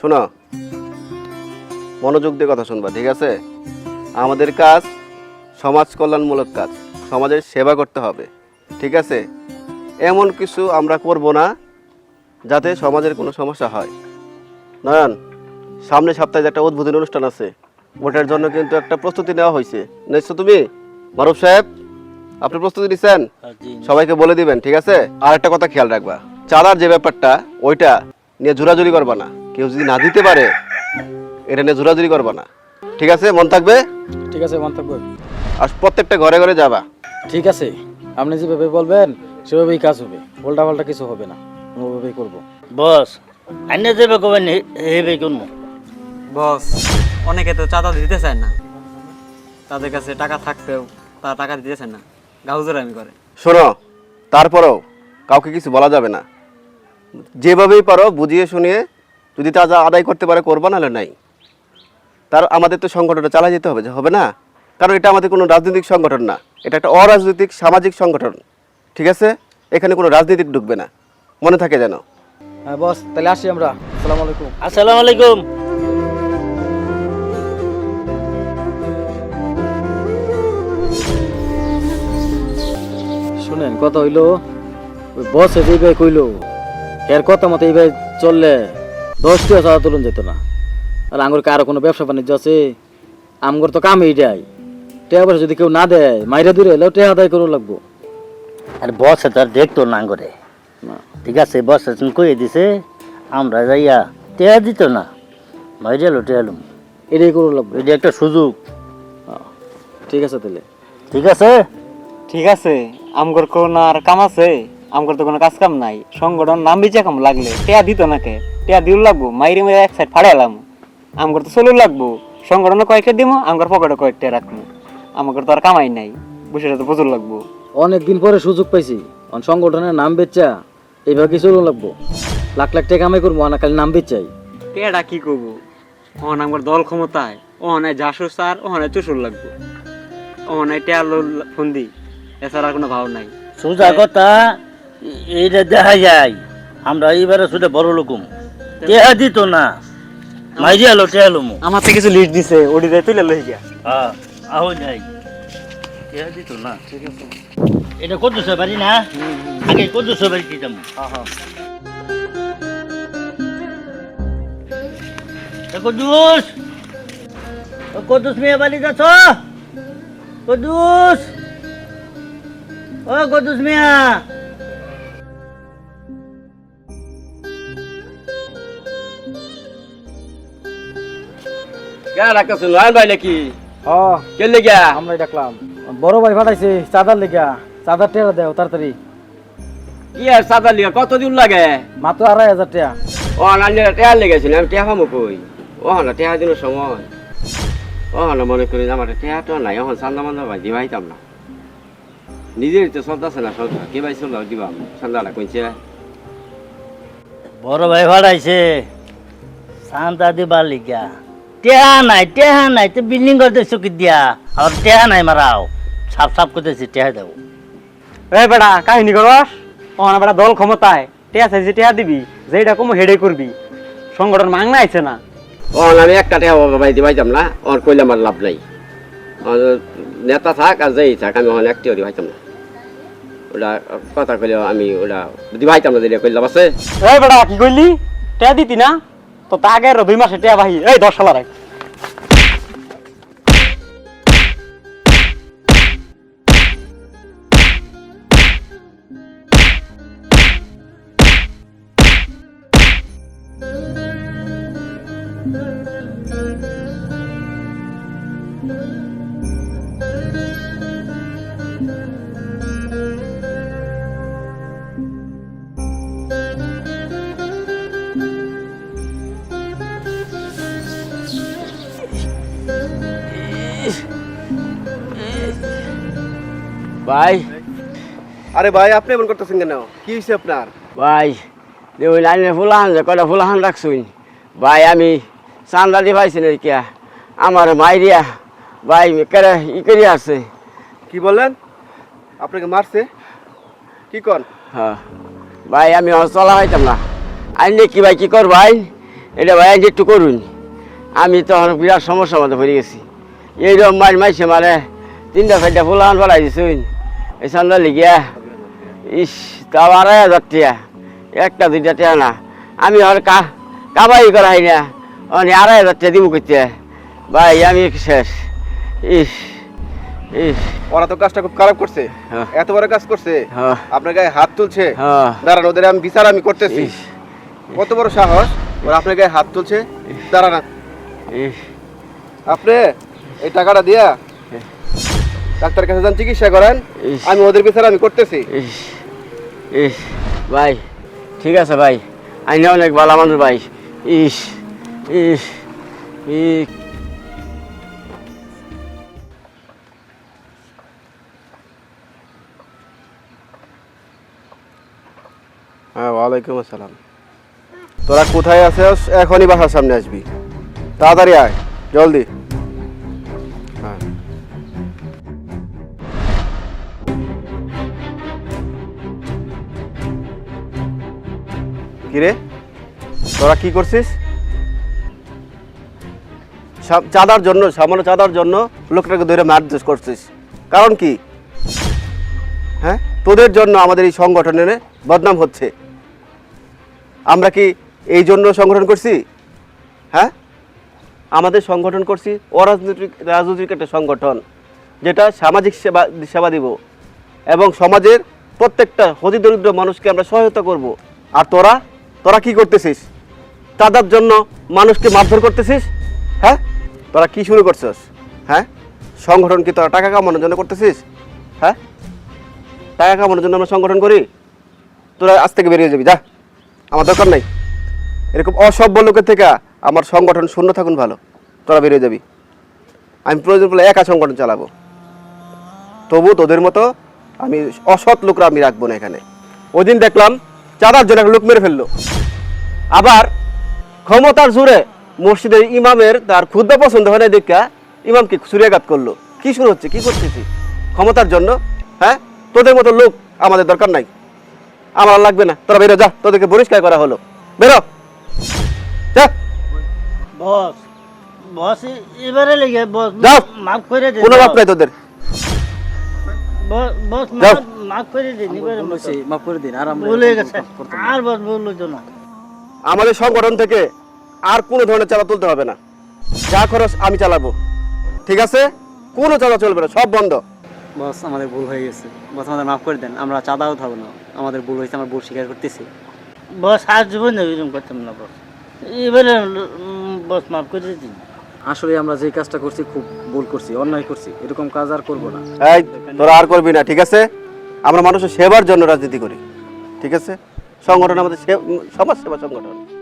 শোনো মনোযোগ দিয়ে কথা শুনবা ঠিক আছে? আমাদের কাজ সমাজ কল্যাণমূলক কাজ সমাজের সেবা করতে হবে ঠিক আছে? এমন কিছু আমরা করব না যাতে সমাজের কোনো সমস্যা হয়। নয়ন সামনে সপ্তাহে একটা উদ্বোধনী অনুষ্ঠান আছে ওটার জন্য কিন্তু একটা প্রস্তুতি নেওয়া হয়েছে। নিশ্চয় তুমি? মারুফ সাহেব আপনি প্রস্তুতি নিচ্ছেন সবাইকে বলে দিবেন ঠিক আছে? আর একটা কথা খেয়াল রাখবা চাঁদার যে ব্যাপারটা ওইটা নিয়ে জোরাজুরি করবা না। কেউ যদি না দিতে পারে এটা নিয়ে জোরাজুরি করবা না। ঠিক আছে? মন থাকবে? ঠিক আছে মন থাকবে। আর প্রত্যেকটা ঘরে ঘরে যাবা। ঠিক আছে আপনি যেভাবে বলবেন সেভাবেই কাজ হবে। উল্টা পাল্টা কিছু হবে না ওভাবেই করব। বস আইনে যাবে কবেন হেবে কোন বস অনেকে তো চাঁদা দিতে চায় না। তাদের কাছে টাকা থাকতেও তারা টাকা দিতে চায় না। গাউজরামি করে। শোনো তারপরেও কাউকে কিছু বলা যাবে না। যেভাবেই পারো বুঝিয়ে শুনিয়ে যদি তা যা আদায় করতে পারে করবা নাহলে নাই। তার আমাদের তো সংগঠনটা চালা যেতে হবে যে হবে না? কারণ এটা আমাদের কোনো রাজনৈতিক সংগঠন না। এটা একটা অরাজনৈতিক সামাজিক সংগঠন। ঠিক আছে? এখানে কোনো রাজনীতিক ঢুকবে না। মনে থাকে যেন। হ্যাঁ বস তাহলে আসি আমরা। আসসালামু আলাইকুম। আসসালামু আলাইকুম। শুনেন কথা হইল ওই বস এইভাবে কইলো এর কথা মতো এইভাবে চললে দশ টাকা চাঁদা তুলন যেত না। আর আঙ্গুর কারও কোনো ব্যবসা বাণিজ্য আছে? আমগর তো কাম এইটাই টাকা পয়সা যদি কেউ না দেয় মাইরা দূরে এলেও টাকা আদায় করে লাগবো। আর বস তো আর দেখতো না করে ঠিক আছে বস কয়ে দিছে আমরা যাইয়া টেয়া দিত না মাইরে এলো টেয়ালুম এটাই করে লাগবো। এটা একটা সুযোগ। ঠিক আছে তাহলে। ঠিক আছে? ঠিক আছে আমগর কোন আর কাম আছে? আমগর তো কোনো কাজ কাম নাই। সংগঠন নাম বিচা কাম লাগলে টেয়া দিত না কে টেয়া দিল লাগবো মাইরে মাইরে এক সাইড ফাড়াইলাম আমগর তো চলুন লাগবো। সংগঠনে কয়েকটা দিব আমগর পকেটে কয়েকটা রাখব আমগর তো আর কামাই নাই বসে তো প্রচুর লাগবো। অনেক দিন পরে সুযোগ পাইছি। অন সংগঠনের নাম বেচা এইভাবে কিছু লাগবো? লাখ লাখ টাকা কামাই করব না খালি নাম বেচাই। টেয়াটা কি করব? অন আমগর দল ক্ষমতায় অনায় জাসুর সার অনায় চুসুর লাগবো। অনায় টেয়া ফোন দি এছাড়া কোনো ভাব নাই। সোজা কথা এইটা দেখা যায়। আমরা এইবারে শুধু বড় লোকুম টেহা দিত না। মাইরে এলো টেয়ালুম আমার থেকে কিছু লিস্ট দিছে ওডিতে তুলে লই গিয়া হ্যাঁ আহ যাই। টেহা দিত না। এটা কত বাড়ি না? আগে কত বাড়ি দিতাম কদুস কদুস মেয়ে বাড়ি যাচ্ছ? কদুস ও কদুস মিয়া! কেন রাখতেছো? নয়ন ভাই নাকি? হ। কে লেগে? আমরাই ডাকলাম। বড় ভাই পাঠাইছে চাঁদার লেগা। চাঁদার টেরা দেও তাড়াতাড়ি। কি আর সাদা লিয়া কতদিন লাগে? মাত্র আড়াই হাজার টাকা ও নানি টেয়া লেগেছিল আমি টেয়া পাবো কই? ও না টেয়া দিনের সময়। ও না মনে করি আমার টেয়া তো নাই এখন চান্দা মান্দা ভাই দিবাইতাম না। নিজের তো চলতেছে না সংসার কে ভাই চললাম দিবাম চান্দাটা কইছে। বড় ভাই ভাড়াইছে শান্তা দিবার লিগা। টেহা নাই টেহা নাই তো বিল্ডিং করতে চুকি দিয়া। আর টেহা নাই মারাও সাপ সাপ করতেছি টেহা দেবো এই বেটা কাহিনী করস অনা বেটা দল ক্ষমতায়। টেয়া চাইছে টেয়া দিবি। যেটা কম হেডে করবি সংগঠন মাংনা আইছে না। ও আমি একটা টেয়া ভাই দিবাইতাম না। ওর কইলে আমার লাভ নাই। নেতা থাক আর যেই থাক আমি ওখানে একটিও দিবাইতাম না। ওটা কথা কইলে আমি ওটা দিবাইতাম না দিলে কইলাম আছে। এই বেটা কি কইলি? টেয়া দিতি না? তো তা আগে দুই মাসে টিয়া ভাই এই দশ সালার আগে ভাই। আরে ভাই আপনি এমন করতেছেন কেন? কি হয়েছে আপনার? ভাই যে ওই লাইনে ফুলাহান যে কটা ফুলাহান রাখছুন ভাই আমি চান্দা দি পাইছি না কিয়া আমার মাইরিয়া ভাই কেরে ই করি আছে কি বললেন আপনাকে মারছে? কি কন? হ্যাঁ। ভাই আমি চলা হইতাম না। আইনে কি ভাই কি কর ভাই এটা ভাই আজ একটু করুন। আমি তখন বিরাট সমস্যার মধ্যে পড়ে গেছি। এইরকম মার মাইছে মানে তিনটা চারটা ফুলান বাড়াই দিছুন চান্দা লিগিয়া ইস তাও আড়াই হাজার টিয়া একটা দুইটা টিয়া না। আমি আর কা কাবাই করাই না। অনেক আড়াই হাজার টিয়া দিব করতে ভাই আমি শেষ। ইস ইস। ওরা তো কাজটা খুব খারাপ করছে। হ্যাঁ। এত বড় কাজ করছে। হ্যাঁ। আপনার গায়ে হাত তুলছে। হ্যাঁ। দাঁড়ান ওদের আমি বিচার আমি করতেছি। কত বড় সাহস। ওরা আপনার গায়ে হাত তুলছে। দাঁড়ান। ইস। আপনি এই টাকাটা দিয়া ডাক্তারের কাছে যান চিকিৎসা করেন। আমি ওদের বিচার আমি করতেছি। ইস ইস ভাই ঠিক আছে ভাই। আইনে অনেক ভালো মানুষ ভাই। ইস ইস ইস। হ্যাঁ ওয়ালাইকুম আসসালাম। তোরা কোথায় আছিস? এখনই বাসার সামনে আসবি। তাড়াতাড়ি আয় জলদি। কিরে? তোরা কি করছিস? চাঁদার জন্য, সামান্য চাঁদার জন্য লোকটাকে ধরে মারধর করছিস। কারণ কি? হ্যাঁ? তোদের জন্য আমাদের এই সংগঠনের বদনাম হচ্ছে। আমরা কি এই জন্য সংগঠন করছি? হ্যাঁ? আমাদের সংগঠন করছি অরাজনৈতিক, রাজনৈতিক একটা সংগঠন, যেটা সামাজিক সেবা সেবা দিব। এবং সমাজের প্রত্যেকটা হতি দরিদ্র মানুষকে আমরা সহায়তা করব। আর তোরা? তোরা কি করতেছিস? তাদের জন্য মানুষকে মারধর করতেছিস? হ্যাঁ? তোরা কি শুরু করছিস? হ্যাঁ? সংগঠন কি তোরা টাকা কামানোর জন্য করতেছিস? হ্যাঁ? টাকা কামানোর জন্য আমরা সংগঠন করি? তোরা আজ থেকে বেরিয়ে যাবি, যা। আমার দরকার নাই। এরকম অসভ্য লোকের থেকে আমার সংগঠন শূন্য থাকুন ভালো। তোরা বেরিয়ে যাবি। আমি প্রয়োজন পড়লে একা সংগঠন চালাবো। তবু তোদের মতো আমি অসৎ লোকরা আমি রাখব না এখানে। ওই দিন দেখলাম চাঁদার জন্য লোক মেরে ফেলল। আবার ক্ষমতার জোরে মসজিদের ইমামের তার ক্ষুদ্র পছন্দ হয় না দেখা ইমামকে সুরিয়াঘাত করল। কি শুরু হচ্ছে? কি করতেছি? ক্ষমতার জন্য? হ্যাঁ? তোদের মতো লোক আমাদের দরকার নাই। আমার লাগবে না। তোরা বেরো যা। তোদেরকে পরিষ্কার করা হলো। বেরো। যা। বস। বস এবারে লেগে বস। মাফ করে দে কোনো বস। বাপ নাই তোদের। ব- বস মাফ- মাফ করে দিন এবারে ভুল মাফ করে দিন আর আমরা ভুলে গেছে আর বস ভুল হইতো না। আমাদের সংগঠন থেকে আর কোনো ধরনের চাঁদা তুলতে হবে না। যা খরচ আমি চালাবো। ঠিক আছে? কোনো চাঁদা চলবে না সব বন্ধ। বস আমাদের ভুল হয়ে গেছে। বস আমাদের মাফ করে দেন আমরা চাঁদাও থাকব না। আমাদের ভুল হয়েছে আমরা ভুল স্বীকার করতেছি। বস আর জীবন এরকম করতাম না বস। এবারে বস মাফ করে দিন। আসলে আমরা যে কাজটা করছি খুব ভুল করছি অন্যায় করছি। এরকম কাজ আর করব না। এই তোরা আর করবি না ঠিক আছে? আমরা মানুষের সেবার জন্য রাজনীতি করি। ঠিক আছে? সংগঠন আমাদের সমাজ সেবা সংগঠন।